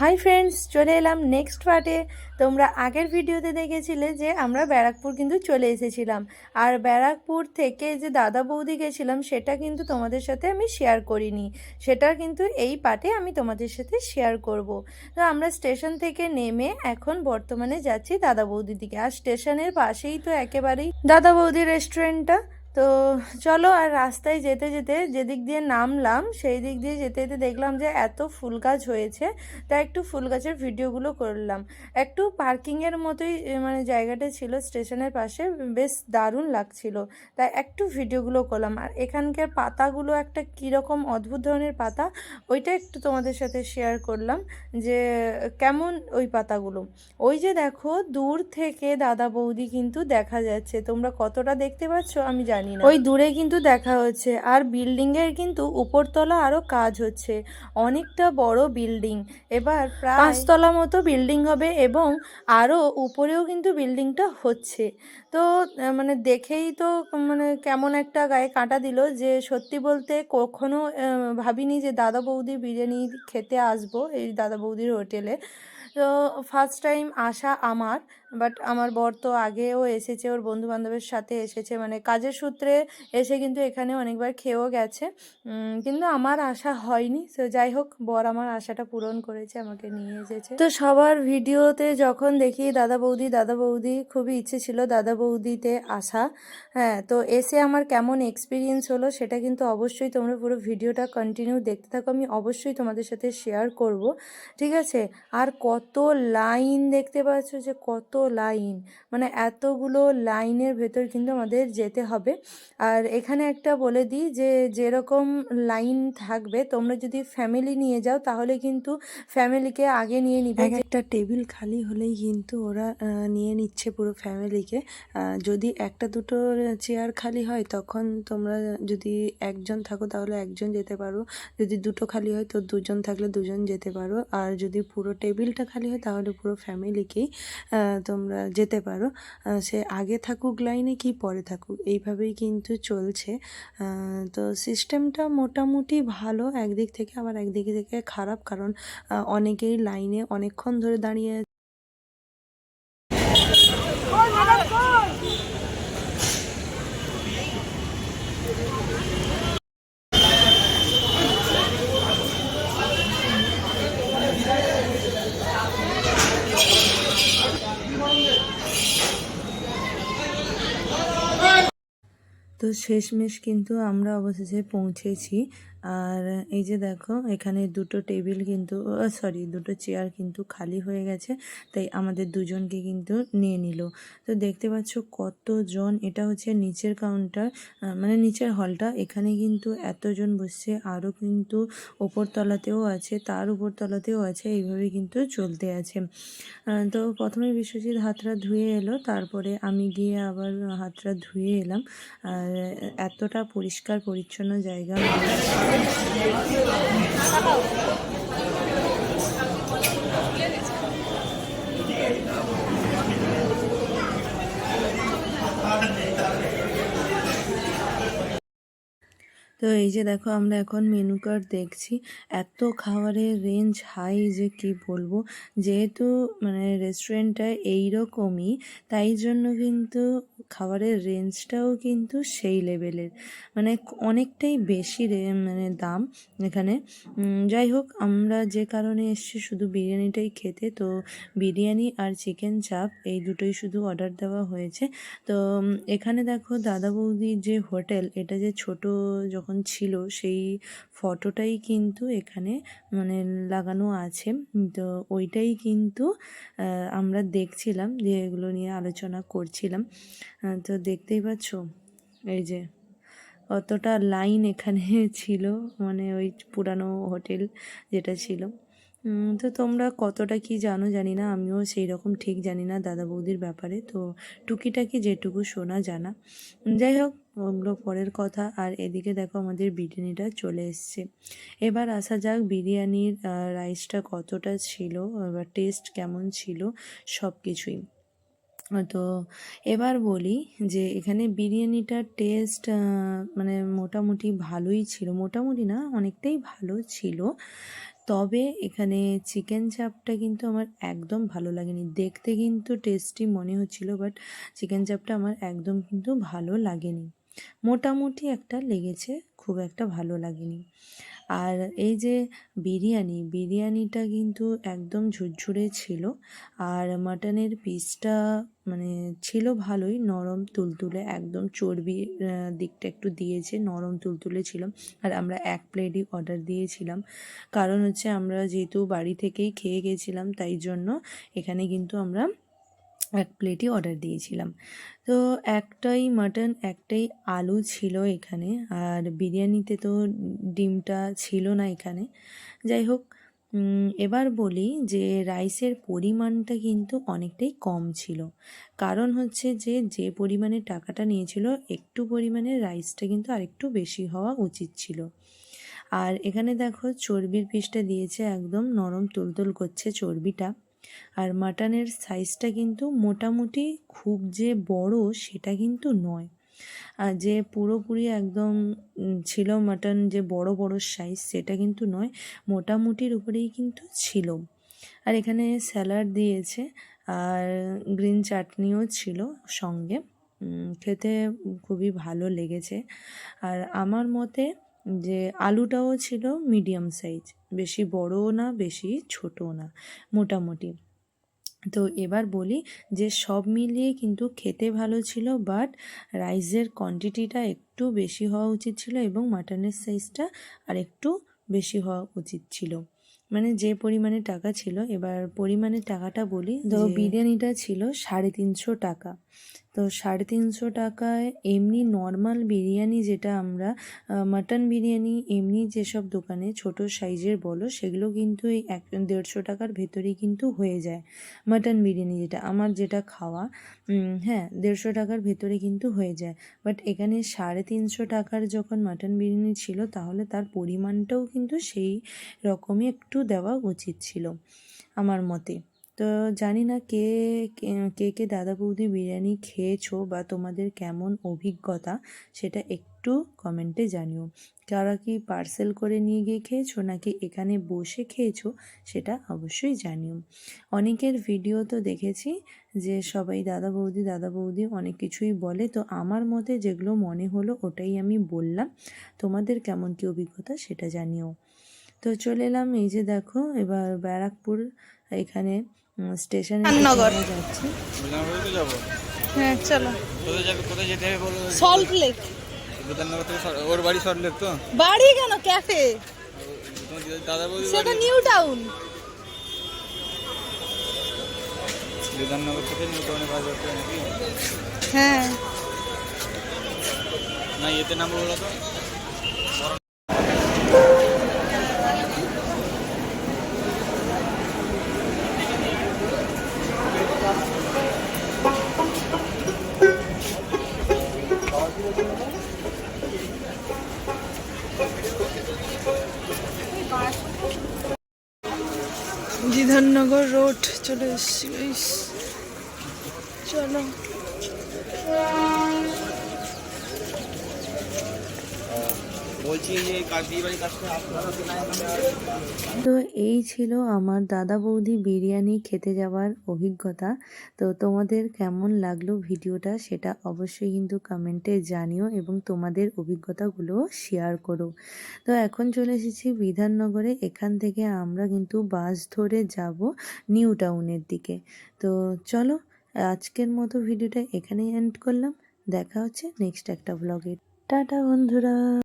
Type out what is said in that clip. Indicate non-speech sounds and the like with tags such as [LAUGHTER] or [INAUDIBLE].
Hi friends চলে এলাম next পার্টে তোমরা আগের ভিডিওতে দেখেছিলে যে আমরা ব্যারাকপুর কিন্তু চলে এসেছিলাম। আর ব্যারাকপুর থেকে যে দাদা বৌদি গেছিলাম, সেটা কিন্তু তোমাদের সাথে আমি শেয়ার করিনি। সেটা কিন্তু এই পার্টে আমি তোমাদের সাথে শেয়ার করব। তো আমরা স্টেশন থেকে নেমে এখন বর্তমানে যাচ্ছি দাদা বৌদির দিকে। আর স্টেশনের পাশেই তো একেবারেই দাদা বৌদি রেস্টুরেন্টটা তো চলো আর রাস্তায় যেতে যেতে যেদিক দিয়ে নামলাম, সেই দিক দিয়ে যেতে যেতে দেখলাম যে এত ফুল গাছ হয়েছে তাই একটু ফুল গাছের ভিডিওগুলো করলাম। একটু পার্কিংয়ের মতোই মানে জায়গাটা ছিল স্টেশনের পাশে, বেশ দারুণ লাগছিল। তাই একটু ভিডিওগুলো করলাম। আর এখানকার পাতাগুলো একটা কীরকম অদ্ভুত ধরনের পাতা, ওইটা একটু তোমাদের সাথে শেয়ার করলাম যে কেমন ওই পাতাগুলো। ওই যে দেখো, দূর থেকে দাদা বৌদি কিন্তু দেখা যাচ্ছে, তোমরা কতটা দেখতে পাচ্ছ আমি জানি না। ওই দূরে কিন্তু দেখা হচ্ছে। আর বিল্ডিং এর কিন্তু উপরতলা আরও কাজ হচ্ছে। অনেকটা বড় বিল্ডিং এবার প্রায় পাঁচতলা মতো বিল্ডিং হবে এবং আরও উপরেও কিন্তু বিল্ডিংটা হচ্ছে। তো মানে দেখেই তো মানে কেমন একটা গায়ে কাঁটা দিল যে সত্যি বলতে কখনো ভাবিনি যে দাদা বৌদি বিরিয়ানি খেতে আসব এই দাদা বৌদির হোটেলে তো ফার্স্ট টাইম আসা আমার। বাট আমার বর তো আগেও এসেছে, ওর বন্ধু বান্ধবের সাথে এসেছে মানে কাজের সূত্রে এসে কিন্তু এখানে অনেকবার খেয়েও গেছে। কিন্তু আমার আশা হয়নি তো যাই হোক, বর আমার আশাটা পূরণ করেছে, আমাকে নিয়ে এসেছে। তো সবার ভিডিওতে যখন দেখি দাদা বৌদি দাদা বৌদি, খুবই ইচ্ছে ছিল দাদা বৌদিতে আসা। হ্যাঁ তো এসে আমার কেমন এক্সপিরিয়েন্স হলো সেটা কিন্তু অবশ্যই তোমরা পুরো ভিডিওটা কন্টিনিউ দেখতে থাকো, আমি অবশ্যই তোমাদের সাথে শেয়ার করব, ঠিক আছে? আর কত লাইন দেখতে পাচ্ছ যে কত লাইন। মানে এতগুলো লাইনের ভেতর কিন্তু আমাদের যেতে হবে। আর এখানে একটা বলে দিই যে, যেরকম লাইন থাকবে, তোমরা যদি ফ্যামিলি নিয়ে যাও, তাহলে কিন্তু ফ্যামিলিকে আগে নিয়ে নিবে। একটা টেবিল খালি হলেই কিন্তু ওরা নিয়ে নিচ্ছে পুরো ফ্যামিলিকে। যদি একটা দুটো চেয়ার খালি হয়, তখন তোমরা যদি একজন থাকো, তাহলে একজন যেতে পারো। যদি দুটো খালি হয়, তো দুজন থাকলে দুজন যেতে পারো। আর যদি পুরো টেবিলটা খালি হয়, তাহলে পুরো ফ্যামিলিকেই তোমরা যেতে পারো। সে আগে থাকুক লাইনে কি পরে থাকুক, এইভাবেই কিন্তু চলছে। তো সিস্টেমটা মোটামুটি ভালো, একদিক থেকে আবার একদিক থেকে খারাপ, কারণ অনেকেই লাইনে অনেকক্ষণ ধরে দাঁড়িয়ে তো শেষমেশ কিন্তু আমরা অবশেষে পৌঁছেছি। আর এই যে দেখো, এখানে দুটো টেবিল কিন্তু সরি দুটো চেয়ার কিন্তু খালি হয়ে গেছে, তাই আমাদের দুজনকে কিন্তু নিয়ে নিল। তো দেখতে পাচ্ছ কতজন, এটা হচ্ছে নিচের কাউন্টার মানে নিচের হলটা এখানে কিন্তু এতজন বসছে আরও কিন্তু ওপর তলাতেও আছে, তার উপর তলাতেও আছে, এইভাবে কিন্তু চলতে আছে। তো প্রথমে বিশ্বজিৎ হাতটা ধুয়ে এলো, তারপরে আমি গিয়ে আবার হাতটা ধুয়ে এলাম, আর এতটা পরিষ্কার পরিচ্ছন্ন জায়গা তো এই যে দেখো, আমরা এখন মেনু কার্ড দেখছি। এত খাবারের রেঞ্জ হাই যে কি বলব? যেহেতু মানে রেস্টুরেন্টটা এইরকমই, তাই জন্য কিন্তু খাবারের রেঞ্জটাও কিন্তু সেই লেভেলের মানে অনেকটাই বেশি মানে দাম এখানে। যাই হোক, আমরা যে কারণে এসেছি শুধু বিরিয়ানিটাই খেতে, তো বিরিয়ানি আর চিকেন চাপ এই দুটোই শুধু অর্ডার দেওয়া হয়েছে। তো এখানে দেখো দাদা বৌদির যে হোটেল এটা যে ছোট যখন ছিল, সেই ফটোটাই কিন্তু এখানে মানে লাগানো আছে। তো ওইটাই কিন্তু আমরা দেখছিলাম যে এগুলো নিয়ে আলোচনা করছিলাম। তো দেখতেই পাচ্ছ? এই যে, অতটা লাইন এখানে [LAUGHS] ছিল মানে ওই পুরানো হোটেল যেটা ছিল। তো তোমরা কতটা কি জানো জানি না, আমিও সেই রকম ঠিক জানি না দাদা বৌদির ব্যাপারে, তো টুকিটাকি যেটুকু শোনা জানা। যাই হোক, ওগুলো পরের কথা, আর এদিকে দেখো আমাদের বিরিয়ানিটা চলে এসছে। এবার আসা যাক বিরিয়ানির রাইসটা কতটা ছিল, এবার টেস্ট কেমন ছিল সব কিছুই তো এবার বলি যে এখানে বিরিয়ানিটার টেস্ট মানে মোটামুটি ভালোই ছিল। মোটামুটি না, অনেকটাই ভালো ছিল। তবে এখানে চিকেন চাপটা কিন্তু আমার একদম ভালো লাগেনি। দেখতে কিন্তু টেস্টি মনে হচ্ছিল বাট চিকেন চাপটা আমার একদম কিন্তু ভালো লাগেনি। মোটামুটি একটা লেগেছে, খুব একটা ভালো লাগেনি। আর এই যে বিরিয়ানি, বিরিয়ানিটা কিন্তু একদম ঝুরঝুরে ছিল আর মাটনের পিসটা মানে ছিল ভালোই, নরম তুলতুলে, একদম চর্বি দিকটা একটু দিয়েছে, নরম তুলতুলে ছিল আর আমরা এক প্লেটই অর্ডার দিয়েছিলাম। কারণ হচ্ছে আমরা যেহেতু বাড়ি থেকেই খেয়ে গেছিলাম, তাই জন্য এখানে কিন্তু আমরা এক প্লেটই অর্ডার দিয়েছিলাম। তো একটাই মাটন একটাই আলু ছিল এখানে। আর বিরিয়ানিতে তো ডিমটা ছিল না এখানে। যাই হোক এবার বলি যে রাইসের পরিমাণটা কিন্তু অনেকটাই কম ছিল। কারণ হচ্ছে যে যে পরিমাণে টাকাটা নিয়েছিল, একটু পরিমাণে রাইসটা কিন্তু আরেকটু বেশি হওয়া উচিত ছিল। আর এখানে দেখো, চর্বির পিসটা দিয়েছে, একদম নরম তুলতুল করছে চর্বিটা। আর মাটনের সাইজটা কিন্তু মোটামুটি খুব যে বড় সেটা কিন্তু নয়। আর যে পুরোপুরি একদম ছিল মাটন যে বড় বড় সাইজ সেটা কিন্তু নয়, মোটামুটির উপরেই কিন্তু ছিল। আর এখানে স্যালাড দিয়েছে আর গ্রিন চাটনিও ছিল সঙ্গে। খেতে খুবই ভালো লেগেছে। আর আমার মতে যে আলুটাও ছিল মিডিয়াম সাইজ বেশি বড়ও না বেশি ছোটও না মোটামুটি। তো এবার বলি যে সব মিলিয়ে কিন্তু খেতে ভালো ছিল বাট রাইসের কোয়ান্টিটিটা একটু বেশি হওয়া উচিত ছিল এবং মাটনের সাইজটা আর একটু বেশি হওয়া উচিত ছিল। মানে যে পরিমাণে টাকা ছিল এবার পরিমাণের টাকাটা বলি তো বিরিয়ানিটা ছিল সাড়ে তিনশো টাকা। তো সাড়ে তিনশো টাকায় এমনি নর্মাল বিরিয়ানি যেটা আমরা মাটন বিরিয়ানি এমনি যেসব দোকানে ছোট সাইজের বলো, সেগুলো কিন্তু এই এক, দেড়শো টাকার ভেতরেই কিন্তু হয়ে যায়। মাটন বিরিয়ানি যেটা, আমার যেটা খাওয়া হ্যাঁ দেড়শো টাকার ভেতরে কিন্তু হয়ে যায়। বাট এখানে সাড়ে তিনশো টাকার যখন মাটন বিরিয়ানি ছিল, তাহলে তার পরিমাণটাও কিন্তু সেই রকমই একটু দেওয়া উচিত ছিল, আমার মতে। তো জানি না কে, কে- কে দাদা বৌদি বিরিয়ানি খেয়েছো বা তোমাদের কেমন অভিজ্ঞতা সেটা একটু কমেন্টে জানিও। কারা কি পার্সেল করে নিয়ে গিয়ে খেয়েছো নাকি এখানে বসে খেয়েছো সেটা অবশ্যই জানিও। অনেকের ভিডিও তো দেখেছি যে সবাই দাদা বৌদি দাদা বৌদি অনেক কিছুই বলে, তো আমার মতে যেগুলো মনে হলো ওটাই আমি বললাম। তোমাদের কেমন কী অভিজ্ঞতা সেটা জানিও। তো চলে এলাম এই যে দেখো, এবার ব্যারাকপুর এখানে স্টেশনে যাচ্ছি। যাব? হ্যাঁ চলো। কোথায় যাবে কোথায় যেতে হবে বলো? সল্ট লেক ওর বাড়ি সরলেক তো? বাড়ি কেন? ক্যাফে সেটা নিউ টাউন বিধাননগর থেকে নিউ টাউনে বাস ধরতে নাকি? হ্যাঁ। না ইয়েতে নামবো বলো তো। Guys। চলো তো এই ছিল আমার দাদা বৌদি বিরিয়ানি খেতে যাওয়ার অভিজ্ঞতা। তো তোমাদের কেমন লাগল ভিডিওটা সেটা অবশ্যই কিন্তু কমেন্টে জানিও এবং তোমাদের অভিজ্ঞতাগুলো শেয়ার করো। তো এখন চলে এসেছি বিধাননগরে, এখান থেকে আমরা কিন্তু বাস ধরে যাব নিউ টাউনের দিকে। তো চলো, আজকের মতো ভিডিওটা এখানেই এন্ড করলাম। দেখা হচ্ছে নেক্সট একটা ব্লগে টাটা বন্ধুরা।